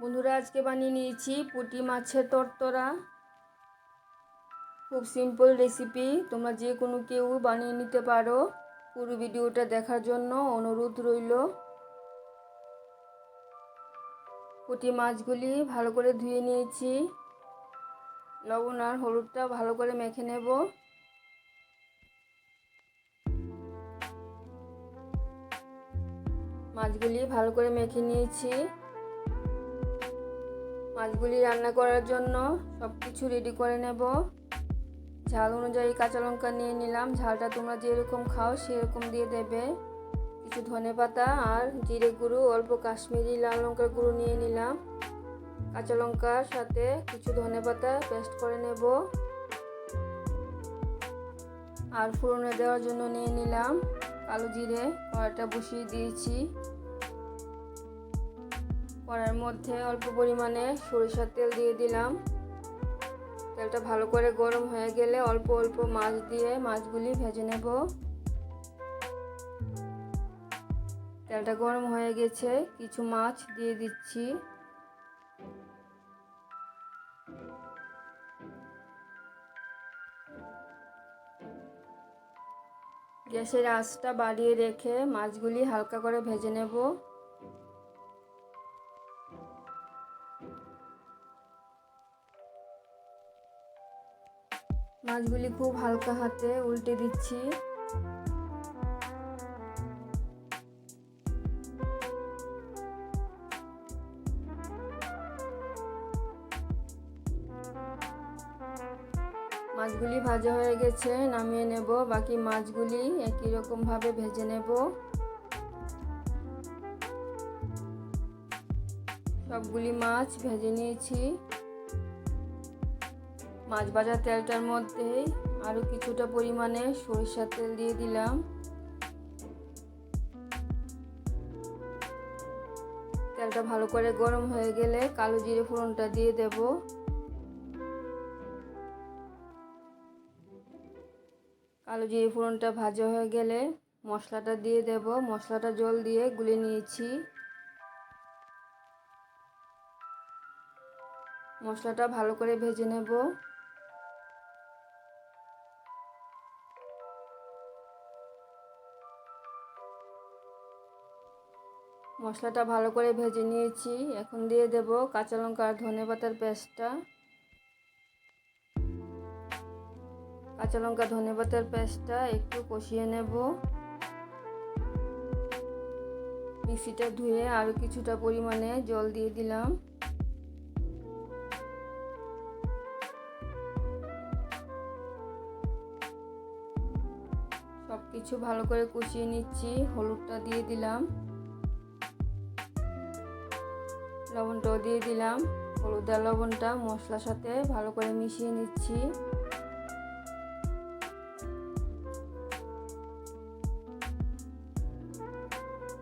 বন্ধুরা, আজকে বানিয়ে নিয়েছি পুঁটি মাছের তরতরা। খুব সিম্পল রেসিপি তোমরা যে কোনো কেউ বানিয়ে নিতে পারো। পুরো ভিডিওটা দেখার জন্য অনুরোধ রইল। পুঁটি মাছগুলি ভালো করে ধুয়ে নিয়েছি। লবণ আর হলুদটা ভালো করে মেখে নেব। মাছগুলি ভালো করে মেখে নিয়েছি। মাছগুলি রান্না করার জন্য সব কিছু রেডি করে নেব। ঝাল অনুযায়ী কাঁচা লঙ্কা নিয়ে নিলাম। ঝালটা তোমরা যেরকম খাও সেরকম দিয়ে দেবে। কিছু ধনে পাতা আর জিরে গুঁড়ো, অল্প কাশ্মীরি লাল লঙ্কার গুঁড়ো নিয়ে নিলাম। কাঁচা লঙ্কার সাথে কিছু ধনে পাতা পেস্ট করে নেব। আর ফোড়নে দেওয়ার জন্য নিয়ে নিলাম কালো জিরে কড়াটা বসিয়ে দিয়েছি। কড়ার মধ্যে অল্প পরিমাণে সরিষার তেল দিয়ে দিলাম। তেলটা ভালো করে গরম হয়ে গেলে অল্প অল্প মাছ দিয়ে মাছগুলি ভেজে নেব। তেলটা গরম হয়ে গেছে, কিছু মাছ দিয়ে দিচ্ছি। গ্যাসের আঁচটা বাড়িয়ে রেখে মাছগুলি হালকা করে ভেজে নেব। মাছগুলি খুব হালকা হাতে উল্টে দিচ্ছি। মাছগুলি ভাজা হয়ে গেছে, নামিয়ে নেব। বাকি মাছগুলি একই রকম ভাবে ভেজে নেব। সবগুলি মাছ ভেজে নিয়েছি। মাছ ভাজা তেলটার মধ্যে আরও কিছুটা পরিমাণে সরিষার তেল দিয়ে দিলাম। তেলটা ভালো করে গরম হয়ে গেলে কালো জিরে ফোড়নটা দিয়ে দেব। কালো জিরে ফোড়নটা ভাজা হয়ে গেলে মশলাটা দিয়ে দেব। মশলাটা জল দিয়ে গুলে নিয়েছি। মশলাটা ভালো করে ভেজে নেব। মশলাটা ভালো করে ভেজে নিয়েছি। এখন দিয়ে দেব কাঁচা লঙ্কা আর ধনে পাতার পেস্টটা। কাঁচা লঙ্কা, ধনে পাতার পেস্টটা একটু কষিয়ে নেব। মিক্সিটা ধুয়ে আরও কিছুটা পরিমাণে জল দিয়ে দিলাম। সব কিছু ভালো করে কষিয়ে নিচ্ছি, হলুদটা দিয়ে দিলাম। লবণটাও দিয়ে দিলাম। হলুদ আর লবণটা মশলার সাথে ভালো করে মিশিয়ে নিচ্ছি।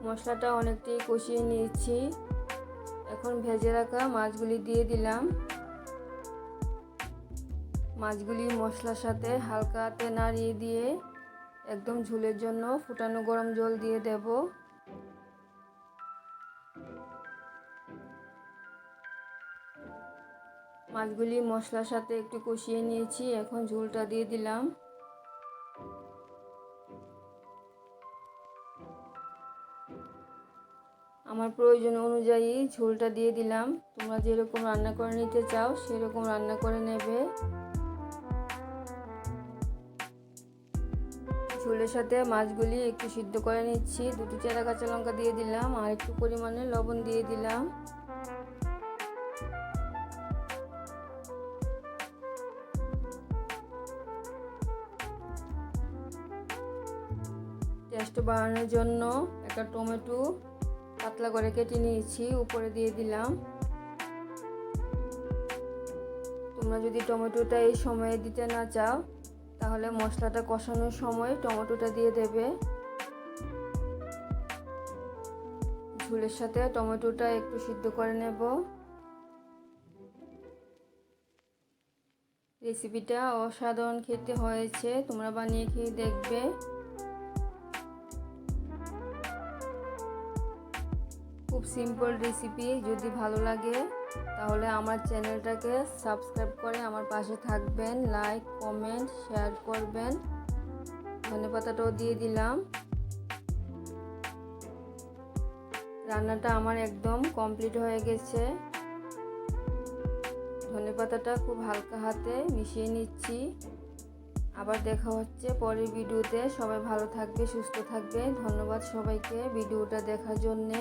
মশলাটা অনেকটাই কষিয়ে নিয়েছি। এখন ভেজে রাখা মাছগুলি দিয়ে দিলাম। মাছগুলি মশলার সাথে হালকা হাতে নাড়িয়ে দিয়ে একদম ঝুলের জন্য ফুটানো গরম জল দিয়ে দেব। মাছগুলি মশলার সাথে একটু কষিয়ে নিয়েছি। এখন ঝোলটা দিয়ে দিলাম। আমার প্রয়োজন অনুযায়ী ঝোলটা দিয়ে দিলাম। তোমরা যেরকম রান্না করে নিতে চাও, সেরকম রান্না করে নেবে। ঝোলের সাথে মাছগুলি একটু সিদ্ধ করে নিচ্ছি। দুটি চেরা কাঁচা লঙ্কা দিয়ে দিলাম। আর একটু পরিমাণে লবণ দিয়ে দিলাম। টেস্ট বাড়ানোর জন্য একটা টমেটো পাতলা করে কেটে নিয়েছি, উপরে দিয়ে দিলাম। তোমরা যদি টমেটোটা এই সময়ে দিতে না চাও, তাহলে মশলাটা কষানোর সময় টমেটোটা দিয়ে দেবে। ঝুলের সাথে টমেটোটা একটু সিদ্ধ করে নেব। রেসিপিটা অসাধারণ খেতে হয়েছে, তোমরা বানিয়ে খেয়ে দেখবে। সিম্পল রেসিপি যদি ভালো লাগে, তাহলে আমার চ্যানেলটাকে সাবস্ক্রাইব করে আমার পাশে থাকবেন লাইক কমেন্ট শেয়ার করবেন। ধনে পাতাটাও দিয়ে দিলাম। রান্নাটা আমার একদম কমপ্লিট হয়ে গেছে। ধনে পাতাটা খুব হালকা হাতে মিশিয়ে নিচ্ছি। আবার দেখা হচ্ছে পরের ভিডিওতে। সবাই ভালো থাকবে, সুস্থ থাকবে। ধন্যবাদ সবাইকে ভিডিওটা দেখার জন্যে।